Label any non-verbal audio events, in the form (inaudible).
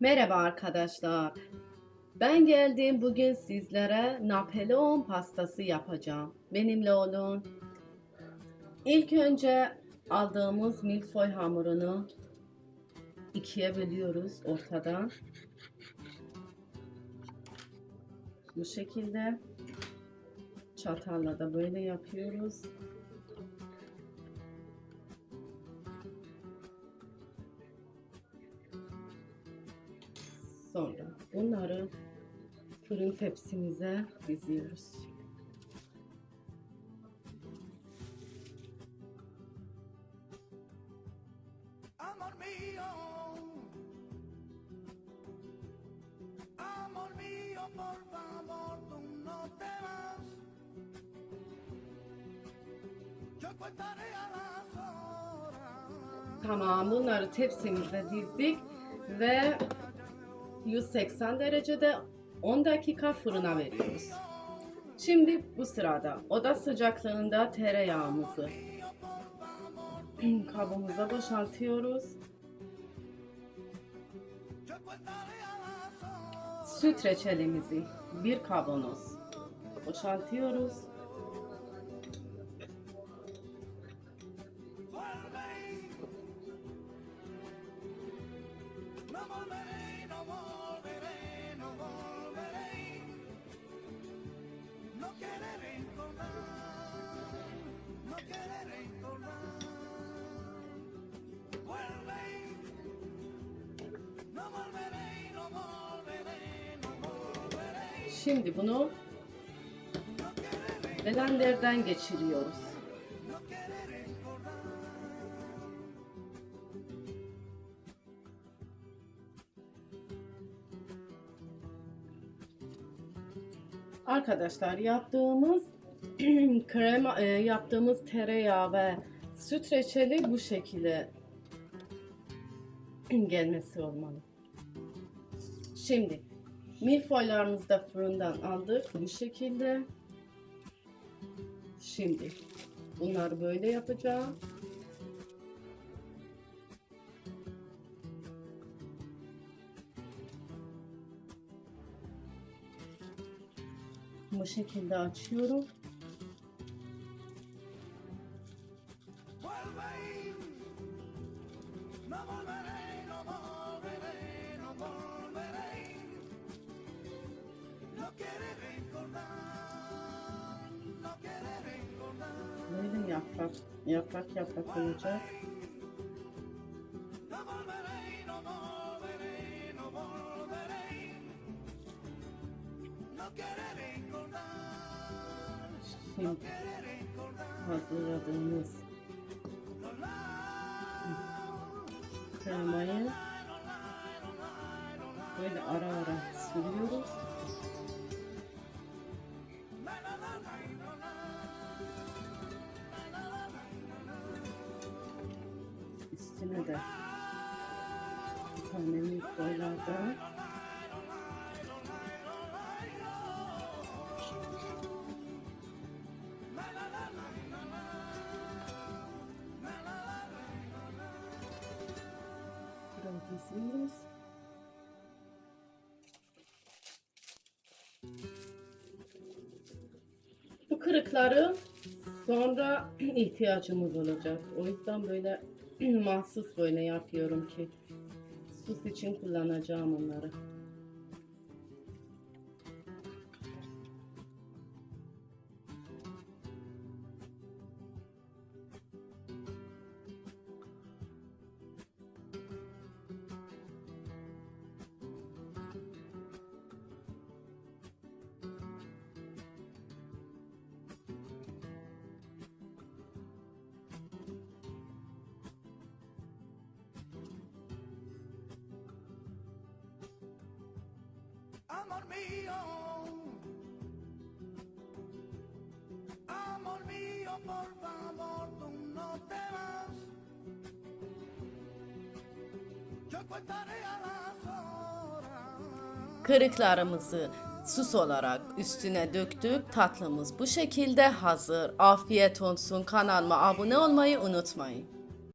Merhaba arkadaşlar. Ben geldim bugün sizlere Napolyon pastası yapacağım. Benimle olun. İlk önce aldığımız milföy hamurunu ikiye bölüyoruz ortadan. Bu şekilde çatalla da böyle yapıyoruz. Sonra bunları fırın tepsimize diziyoruz. Tamam bunları tepsimize dizdik ve 180 derecede 10 dakika fırına veriyoruz. Şimdi bu sırada oda sıcaklığında tereyağımızı (clears throat) kabımıza boşaltıyoruz. Süt reçelimizi bir kavanoz boşaltıyoruz. Vuelve. No Şimdi bunu blenderden geçiriyoruz. Arkadaşlar yaptığımız (clears throat) krema e, yaptığımız tereyağı ve süt reçeli bu şekilde (clears throat) gelmesi olmalı. Şimdi milföylerimizi de fırından aldık bu şekilde. Şimdi bunları böyle yapacağım. Bu şekilde açıyorum. Vuelve. Yaprak yaprak yaprak olacak. No volveré, no Üstüne de bir tane mikroylardan Biraz diziyoruz. Bu kırıkları sonra (clears throat) ihtiyacımız olacak. O yüzden böyle (clears throat) mahsus böyle yapıyorum ki sus için kullanacağım onları. Amor mío, amor mío, por favor, tú no te vas. Yo contaré a las horas. Kırıklarımızı sus olarak üstüne döktük. Tatlımız bu şekilde hazır. Afiyet olsun. Kanalıma abone olmayı unutmayın.